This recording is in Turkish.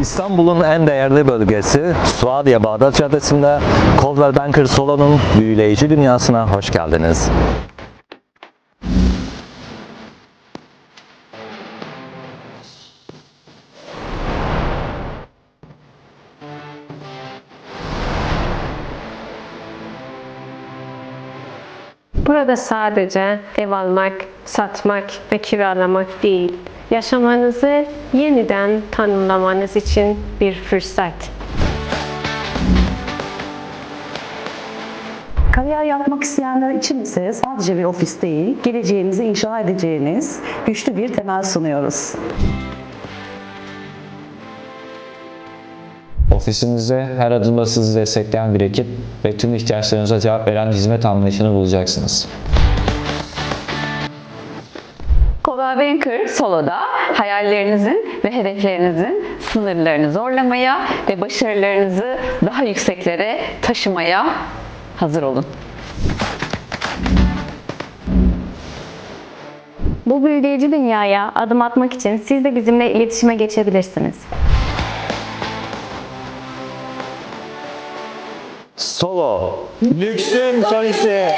İstanbul'un en değerli bölgesi Suadiye Bağdat Caddesi'nde Coldwell Banker Solo'nun büyüleyici dünyasına hoş geldiniz. Burada sadece ev almak, satmak ve kiralamak değil, yaşamanızı yeniden tanımlamanız için bir fırsat. Kariyer yapmak isteyenler için ise sadece bir ofis değil, geleceğinizi inşa edeceğiniz güçlü bir temel sunuyoruz. Ofisinizde her adımda sizi destekleyen bir ekip ve tüm ihtiyaçlarınıza cevap veren hizmet anlayışını bulacaksınız. Kola Banker Solo'da hayallerinizin ve hedeflerinizin sınırlarını zorlamaya ve başarılarınızı daha yükseklere taşımaya hazır olun. Bu büyüleyici dünyaya adım atmak için siz de bizimle iletişime geçebilirsiniz. Solo, lüksün solisi.